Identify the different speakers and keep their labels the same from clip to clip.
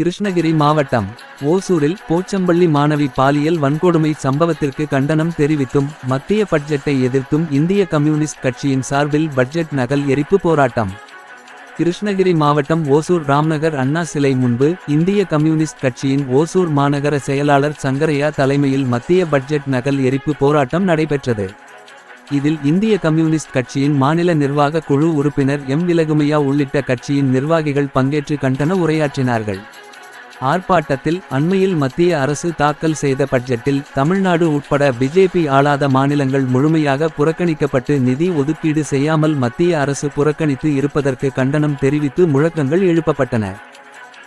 Speaker 1: கிருஷ்ணகிரி மாவட்டம் ஓசூரில் போச்சம்பள்ளி மாணவி பாலியல் வன்கொடுமை சம்பவத்திற்கு கண்டனம் தெரிவித்தும் மத்திய பட்ஜெட்டை எதிர்த்தும் இந்திய கம்யூனிஸ்ட் கட்சியின் சார்பில் பட்ஜெட் நகல் எரிப்பு போராட்டம். கிருஷ்ணகிரி மாவட்டம் ஓசூர் ராம்நகர் அண்ணா சிலை முன்பு இந்திய கம்யூனிஸ்ட் கட்சியின் ஓசூர் மாநகர செயலாளர் சங்கரையா தலைமையில் மத்திய பட்ஜெட் நகல் எரிப்பு போராட்டம் நடைபெற்றது. இதில் இந்திய கம்யூனிஸ்ட் கட்சியின் மாநில நிர்வாக குழு உறுப்பினர் எம். விலகுமையா உள்ளிட்ட கட்சியின் நிர்வாகிகள் பங்கேற்று கண்டன உரையாற்றினார்கள். ஆர்ப்பாட்டத்தில் அண்மையில் மத்திய அரசு தாக்கல் செய்த பட்ஜெட்டில் தமிழ்நாடு உட்பட பிஜேபி ஆளாத மாநிலங்கள் முழுமையாக புறக்கணிக்கப்பட்டு நிதி ஒதுக்கீடு செய்யாமல் மத்திய அரசு புறக்கணித்து இருப்பதற்கு கண்டனம் தெரிவித்து முழக்கங்கள் எழுப்பப்பட்டன.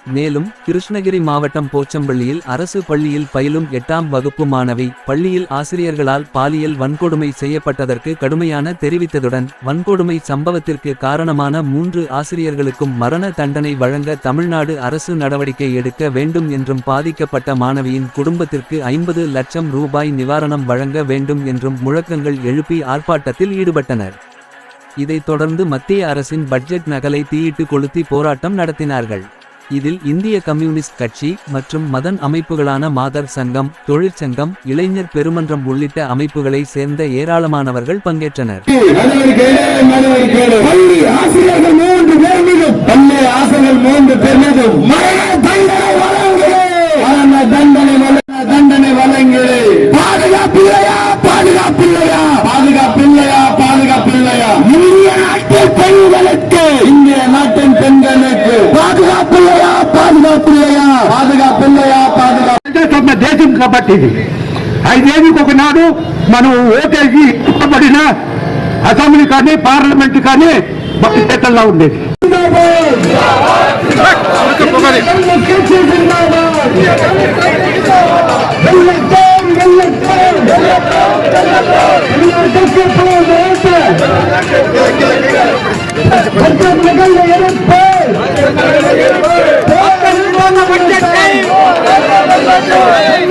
Speaker 1: மேலும் கிருஷ்ணகிரி மாவட்டம் போச்சம்பள்ளியில் அரசு பள்ளியில் பயிலும் எட்டாம் வகுப்பு மாணவி பள்ளியில் ஆசிரியர்களால் பாலியல் வன்கொடுமை செய்யப்பட்டதற்கு கடுமையான தெரிவித்ததுடன் வன்கொடுமை சம்பவத்திற்கு காரணமான மூன்று ஆசிரியர்களுக்கும் மரண தண்டனை வழங்க தமிழ்நாடு அரசு நடவடிக்கை எடுக்க வேண்டும் என்றும் பாதிக்கப்பட்ட மாணவியின் குடும்பத்திற்கு ஐம்பது லட்சம் ரூபாய் நிவாரணம் வழங்க வேண்டும் என்றும் முழக்கங்கள் எழுப்பி ஆர்ப்பாட்டத்தில் ஈடுபட்டனர். இதைத் தொடர்ந்து மத்திய அரசின் பட்ஜெட் நகலை தீயிட்டு கொளுத்தி போராட்டம் நடத்தினார்கள். இதில் இந்திய கம்யூனிஸ்ட் கட்சி மற்றும் மதன் அமைப்புகளான மாதர் சங்கம் தொழிற்சங்கம் இளைஞர் பெருமன்றம் உள்ளிட்ட அமைப்புகளை சேர்ந்த ஏராளமானவர்கள் பங்கேற்றனர்.
Speaker 2: பாதுகாப்பில்லையா பாதுகாப்பில்லையா? இந்திய பெண்களுக்கு இந்திய நாட்டின்
Speaker 3: తమ కాబట్టి ఇది. ఐదేళ్ళకి ఒకనాడు మనం ఓటేసి పడిన అసెంబ్లీ కానీ పార్లమెంట్ కానీ మన చేతల్లో ఉండేది.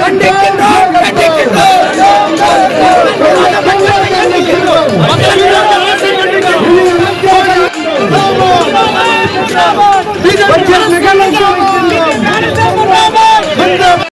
Speaker 4: கண்டிக்கின்றோம்